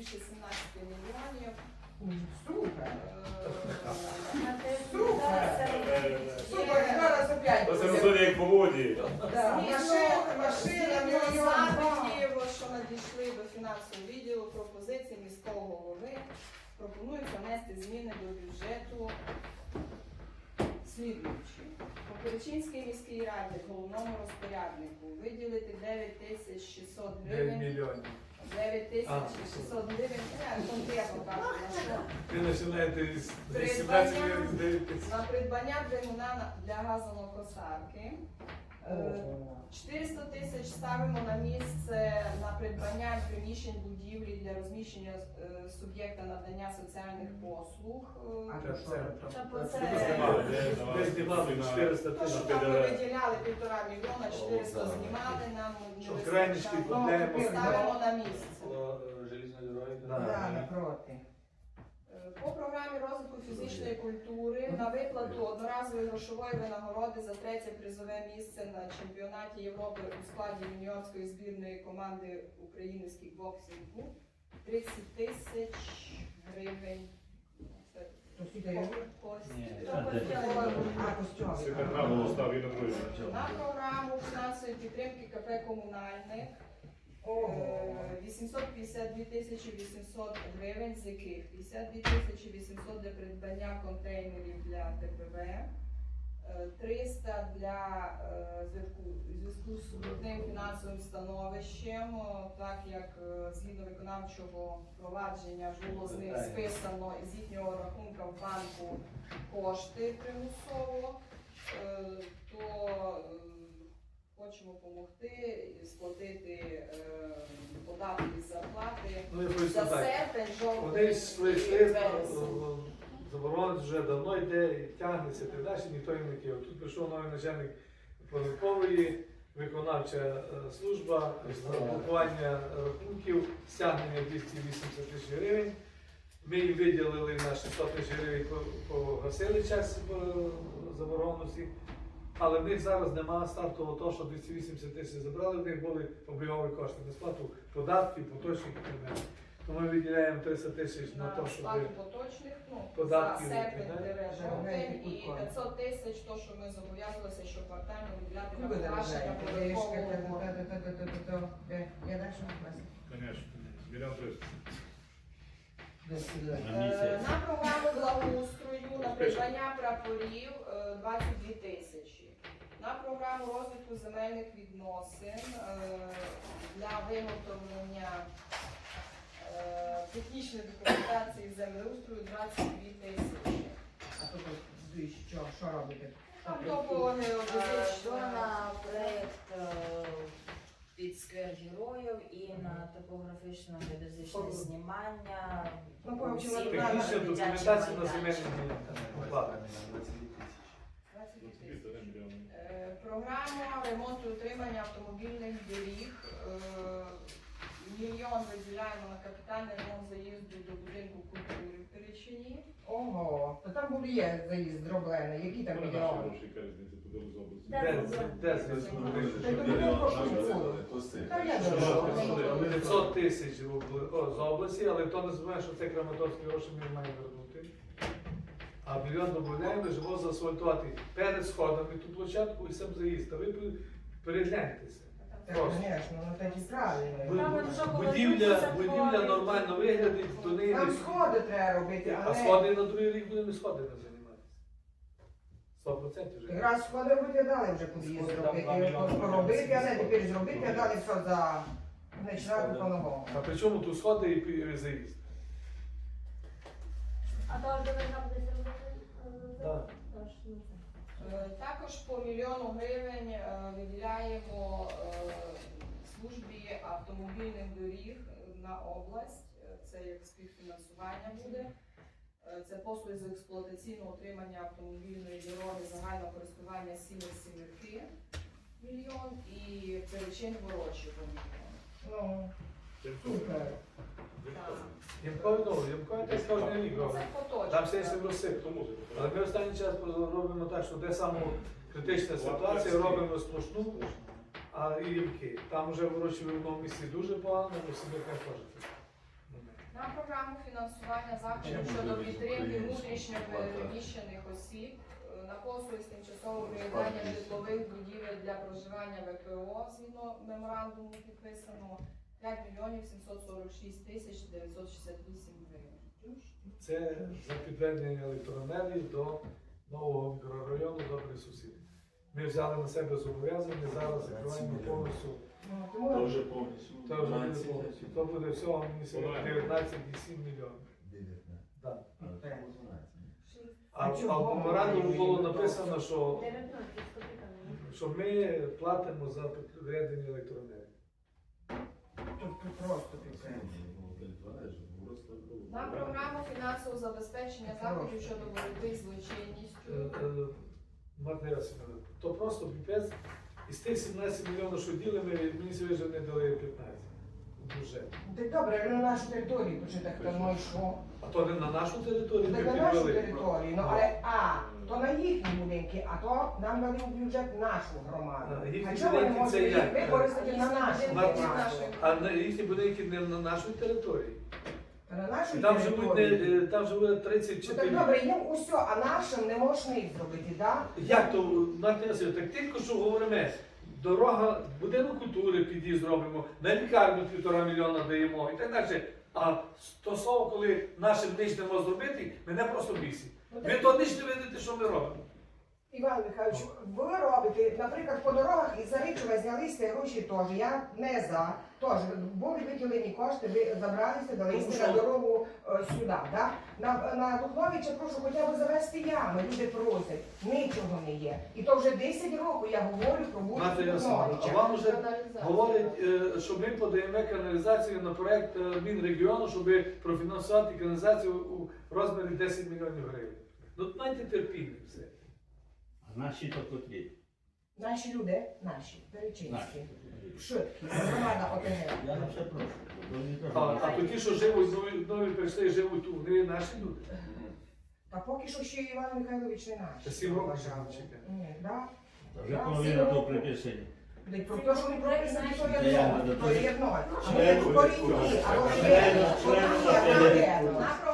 більше 17 мільйонів. Супер. Е, Супер, зараз опять. Це розуміє, як по воді. Да, Машина, машина, мільйон. два. Запитів, що надійшли до фінансового відділу пропозиції міського голови, пропонують внести зміни до бюджету слідуючі. Поперечинській міській раді, головному розпоряднику, виділити 9600 9 гривень. мільйонів. 9 тисяч А. 600 гривень, я конкретно кажу, на що. Ви починаєте з Придбання. 18 мільйонів з 9 тисяч. На придбання двигуна на- для газонокосарки. Е, 400 тисяч ставимо на місце на придбання приміщень будівлі для розміщення е, суб'єкта надання соціальних послуг. Е, А то що? там? Та це- це- це- Це- Знімали, де, давали Ви знімали на- 400 То, тисяч. що там ми виділяли півтора мільйона, 400 знімали, нам не Що вистачало. крайнички купляємо. Ставимо на місце. Железної дороги. Да. Да, напроти. По програмі розвитку фізичної культури на виплату одноразової грошової винагороди за третє призове місце на чемпіонаті Європи у складі юніорської збірної команди України з кікбоксингу. 30 тисяч гривень. На програму фінансової підтримки КП комунальних 852 тисячі 800 гривень, з яких? 52 тисячі 800 для придбання контейнерів для ТПВ, е, 300 для е, зв'язку зв'язку з скрутним фінансовим становищем, так як е, згідно виконавчого провадження було з них списано з їхнього рахунка в банку кошти примусово, е, то е, хочемо допомогти сплатити е, податки і зарплати Ну, за серпень, жовтень йшли заборонець вже давно йде, тягнеться, так далі, ніхто їм не кинув. Тут прийшов новий начальник податкової, виконавча е, служба, блокування рахунків, стягнення 280 тисяч гривень. Ми їм виділили на 600 тисяч гривень, погасили час по заборонності. Але в них зараз немає стартового того, що 280 тисяч забрали, в них були обігові кошти на сплату податків, поточних і так далі. Тому ми виділяємо 300 тисяч на на те, щоб сплату поточних, ну, податки за серпень відповідає. Жовтень і і 500 тисяч, то, що ми зобов'язувалися, що квартально виділяти Ну, на погашення податкового. Я далі. Звісно. Мільйон триста. Е, На програму благоустрою, на придбання прапорів е, 22 тисячі. Програму розвитку земельних відносин е, для виготовлення е, технічної документації землеустрою 22 тисячі. А то ви що, що робите? Там топова То геодезична. на проєкт під сквер героїв і на топографічне геодезичне знімання. Ну, по общем, дитячих документація на майданчиків. земельні ділянки. Укладена. 22 тисячі. 200 не мільйон. Е, Програма ремонту і утримання автомобільних доріг. Е, Мільйон виділяємо на капітальний ремонт заїзду до будинку культури в Перечині. Ого, то там був є заїзд зроблений, які там мільйони? 500 тисяч з області, але хто не знає, що це Краматорські гроші ми маємо вернути. А мільйон додаємо, щоб заасфальтувати перед сходами ту площадку і сам заїзд. А ви пе- перегляньтеся. Звісно, ну тоді правильно. Бу- вже було Будівля, 30 будівля нормально виглядить, до неї Там не сходи треба робити, А але сходи на другий рік будемо сходами займатися. 100% вже. якраз сходи виглядали вже куди її Сходи там зробити. два мільйони Поробити, а не тепер зробити, а далі все за починати по новому. А при чому тут сходи і пі- і заїзд? А то вже можна буде Також по мільйону гривень е, виділяємо е, службі автомобільних доріг на область. Е, Це як співфінансування буде. Е, Це послуги з експлуатаційного утримання автомобільної дороги загального користування сім'ї сімірки мільйон і перечин ворочого мільйон. Ну, Це супер. Там все ще розсип. Хто музику? Але ми останній час робимо так, що де саме критична ситуація, робимо сплошну, а і ямки. Там вже вирощує в одному місці дуже погано, бо собі не хочете. На програму фінансування заходів щодо підтримки внутрішньо переміщених осіб е, на послуги з тимчасового приєднання житлових будівель для проживання ВПО згідно меморандуму підписаного 5 мільйонів 746 тисяч 968 гривень. Це за підведення електроенергії до нового мікрорайону Добрі сусіди. Ми взяли на себе зобов'язання, зараз закриваємо повністю. Ну, То вже повністю. Це вже буде повністю. То буде всього мені сьогодні 19,7 мільйонів. Да. А, А в меморандуму було написано, що, що ми платимо за підведення електроенергії. тут просто підтримка. Фінансового забезпечення заходів щодо боротьби з злочинністю. Е, е, Марта Ясимовна, то просто піпець. Із тих 17 мільйонів, що діли, ми, мені сьогодні вже не дали 15 в бюджет. Ти добре, але на нашу територію почати хто ну і що? А то не на нашу територію Так ми на нашу територію, ну але а, то на їхні будинки, а то нам дали в бюджет нашу громаду. А, їхні А чого ми не будинки це можемо їх як? використати на нашу будинки громаду? А на їхні будинки не на нашій території. На нашу І там живуть не, територію. е, там живе Ну так добре, їм усе, а нашим не можна їх зробити, так? Як то, Марта Ясимовна, так тільки що говоримо, дорога, будинок культури під'їзд робимо, на лікарню півтора мільйона даємо і так далі. А стосовно, коли нашим не можна зробити, мене просто бісить. Ну, Ви то ніч не видите, що ми робимо. Іван Михайлович, ви робите, наприклад, по дорогах і із Заричева знялися гроші теж. Я не за. Теж були виділені кошти, ви забралися, далися на дорогу е, сюди. Да? На, на Лухновича прошу хоча б завести ями, люди просять. Нічого не є. І то вже 10 років я говорю про вулицю Марта Ясимовна, а вам вже говорять, е, що ми подаємо каналізацію на проект е, Мінрегіону, щоб профінансувати каналізацію у розмірі 10 мільйонів гривень. Ну, майте терпіння все. Наші то є. Наші люди, наші, перечинські. Наші. Швидкі, громада ОТГ. Я на все прошу. бо не то, А, а то ті, що живуть, нові, нові прийшли, живуть тут, гри наші люди. Та поки що ще Іван Михайлович не наш. Та сім років. Ні, да? Вже половина того приписані. Про те, що я не то є одно. Корінні, а от є,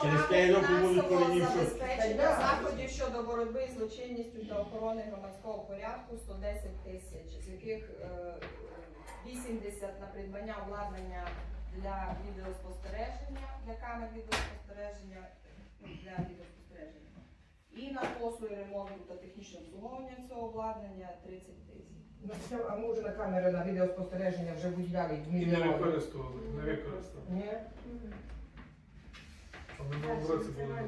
Через років будуть корінні що? забезпечення заходів щодо боротьби з злочинністю та охорони громадського порядку 110 тисяч, з яких е, 80 на придбання обладнання для відеоспостереження, для камер відеоспостереження, ну, для відеоспостереження. І на послуги ремонту та технічне обслуговування цього обладнання 30 тисяч. Ну, це, А ми вже на камери на відеоспостереження вже виділяли І не мільйони. використовували, не використовували. Ні? А в минулому році було.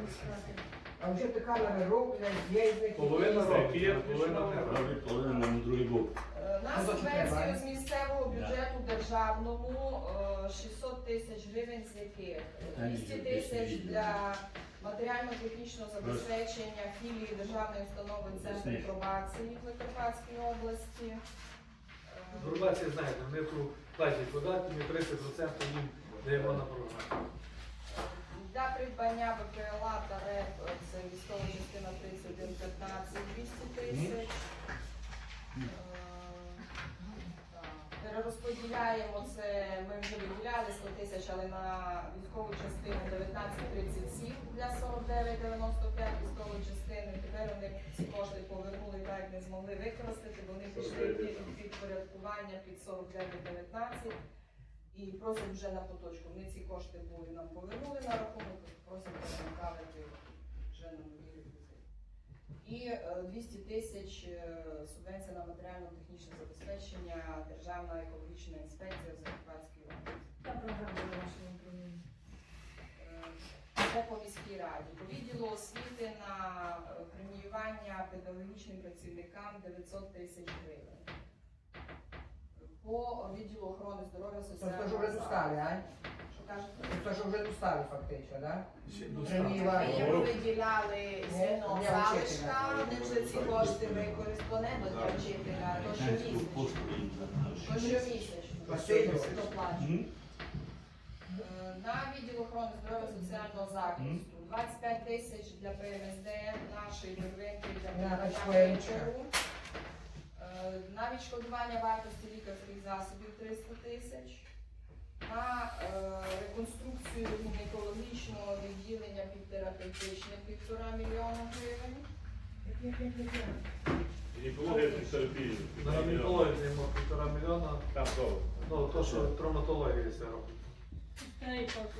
А вже ті камери роблять, є з них. Половина якісь- року, половина не року. Роблять половину на другий бок. Е, На Ну, то субвенцію з місцевого бюджету державному е, 600 тисяч гривень, з яких 200 тисяч для матеріально-технічного забезпечення філії Державної установи Центру пробації в Закарпатській області. Е, Пробація, знаєте, тут платять податки, ми 30% їм даємо на програму. Для придбання БПЛА та РЕП е, це військова частина 3115 200 тисяч. Так. Перерозподіляємо це, ми вже виділяли 100 тисяч, але на військову частину 1937 для 4995 військової частини. Тепер вони ці кошти повернули, так як не змогли використати, вони пішли під підпорядкування під 4919 і просять вже на поточку. Вони ці кошти були нам повернули на рахунок, просять перенаправити вже на нові. І е, 200 тисяч е, субвенція на матеріально-технічне забезпечення Державна екологічна інспекція в Закарпатській області. Та програма в нашому управлінні. Е, Це по міській раді. По відділу освіти на е, преміювання педагогічним працівникам 900 тисяч гривень. По відділу охорони здоров'я соціального ж вже достали, а? Це ж вже достали фактично, так? Ну. Ми їм виділяли для залишка, вони вже ці кошти використали не до для вчителя, то щомісячно. То щомісячно. Доплачують. Е, На відділ охорони здоров'я соціального захисту 25 тисяч для ПМСД, нашої первинки для принтеру. Е, На відшкодування вартості лікарських засобів 300 тисяч. На е, реконструкцію гінекологічного відділення під терапевтичне півтора мільйона гривень. Гінекологія терапії. На гінекологію даємо півтора мільйона. Там довго. Ну, то, що травматологія це робить.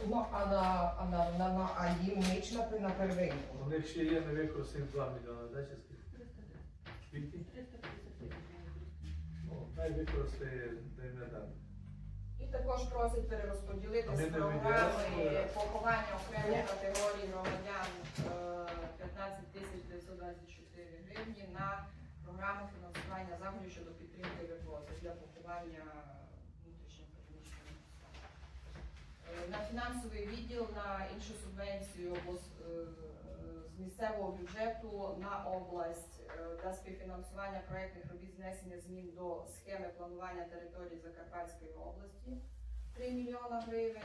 Ну, а на, а на, на, на а їм ніч на, на первинку. У них ще є на невикористані 2 мільйони, да, чи скільки? Скільки? Ну, най використає, дай не дам. Також просить перерозподілити з програми поховання окремих категорій громадян е, 15 тисяч 924 гривні на програму фінансування заходів щодо підтримки виплати для поховання внутрішніх переміщених. Е, На фінансовий відділ на іншу субвенцію або з, е, місцевого бюджету на область е, для співфінансування проєктних робіт знесення змін до схеми планування території Закарпатської області 3 мільйона гривень.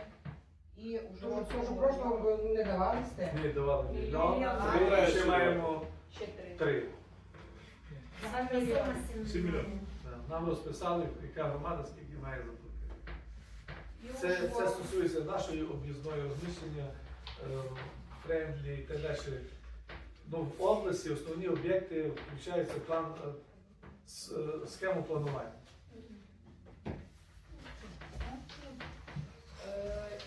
І у Тому що жовтому прошлого не давали сте. Ні, давали мільйон, ми ще маємо ще 3. три. Загальна сума Сім мільйонів. Нам розписали, яка громада скільки має заплатити. Це, це стосується нашої об'їзної розміщення, е, френдлі і так далі. Ну, в області основні об'єкти включаються в план е, е, схему планування. Е,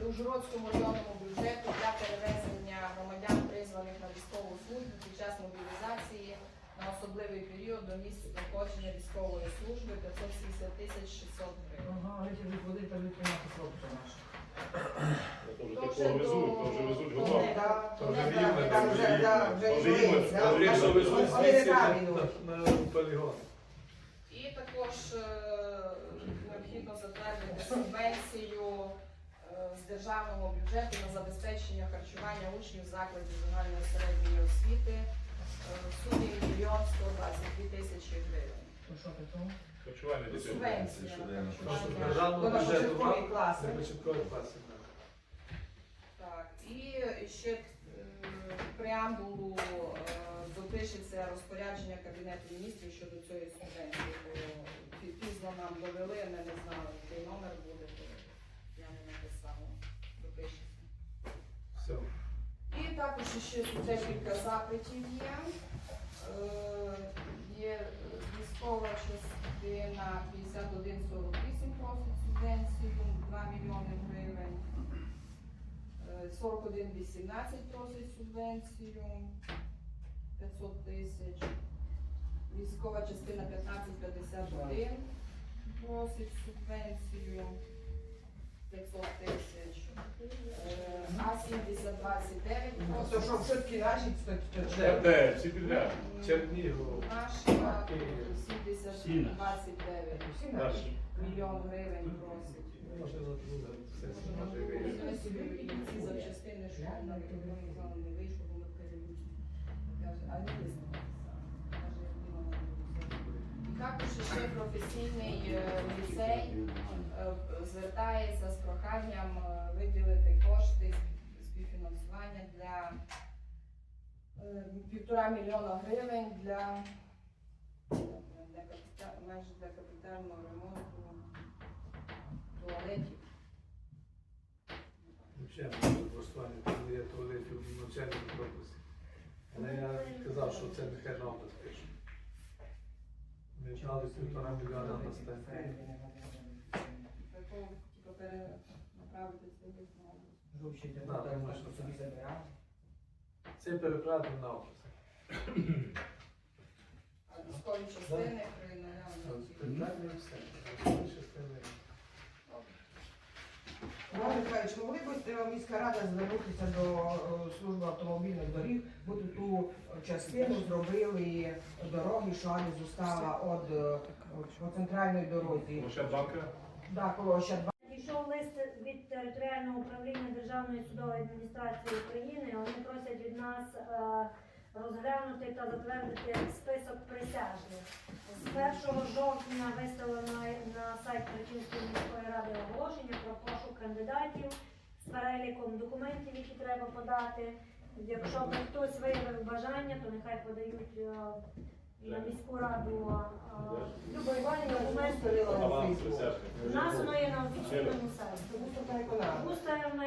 І у Журодському районному бюджету для перевезення громадян, призваних на військову службу під час мобілізації на особливий період до місць проходження військової служби 570 тисяч 600 гривень. Ага, вони ті відводить та відтримати хлопця нашого. То вже То такого вже везуть, до- то вже везуть до готово. неба. То До вже неба. рівне, Там вже вже, рівне. Звідси на, на, на полігон. І також е, необхідно затвердити субвенцію е, з державного бюджету на забезпечення харчування учнів закладів загальної середньої освіти е, в сумі 1 мільйон 122 тисячі гривень. То що ти тому? Харчування дітей. Субвенція на Просто державного Вона бюджету початкові класи. не початкові класи. да. Так, і ще преамбулу е, допишеться розпорядження Кабінету міністрів щодо цієї субвенції, бо пізно нам довели, ми не знали, який номер буде, то я не написала. Допишеться. Все. І також ще декілька запитів є. Е, Є військова частина 5148 просить субвенцію 2 мільйони гривень. Е, 4118 просить субвенцію 500 тисяч. Військова частина 1551 просить субвенцію 500 тисяч. Е, А-7029 То що все-таки наші, то Де? Де? Всі підряд. Чернігів. Наша Київ. 7029 Всі наші. мільйон гривень просить. Друге сесію, може. Ми собі ці запчастини, що на виконання зали не вийшло, бо ми перелічили. Каже, а не. І також ще професійний е, ліцей е, звертається з проханням е, виділити кошти співфінансування для півтора мільйона гривень для, для майже для капітального ремонту туалетів. Взагалі, може, влаштування, коли є туалетів в навчальному корпусі. Але я казав, що це нехай на область пише. Ми дали півтора мільйона на. Типу, перенаправити на область. Жовчі собі забирали. Це переправити на область. А військові частини при наявності. Питання і все. Більше з тим не- Іван Михайлович, могли б е, міська рада звернутися до е, служби автомобільних доріг, бо тут ту частину зробили дороги, що Алі зустала від е, по центральної дорозі. Ощадбанка. Да, коло лист від територіального управління Державної судової адміністрації України. Вони просять від нас е, розглянути та затвердити список присяжних. З 1 жовтня виставлено на сайт Причинської міської ради оголошення про пошук кандидатів з переліком документів, які треба подати. Якщо би хтось виявив бажання, то нехай подають е, на міську раду е, Люба Іванівна документи. виставила на Аванс Фейсбук. присяжних. У нас воно є на офіційному сайті. Тому що так вона. Гусарами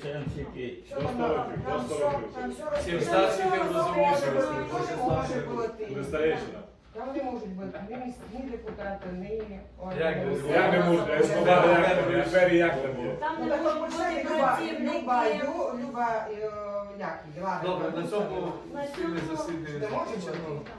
Що там, все, там все розписано. старших Там я розумію, що ви бути, дуже може старші. бути. Старейшина. Там не можуть бути ні, міс- ні депутати, ні Як органи. не- Як не можна, Ескобар, як не двері як не можна. Там Ну не так от можуть почне бути Люба, працівники. Люба, Ю- Люба, е, як Добре, на цьому спільне засідання Не може бути?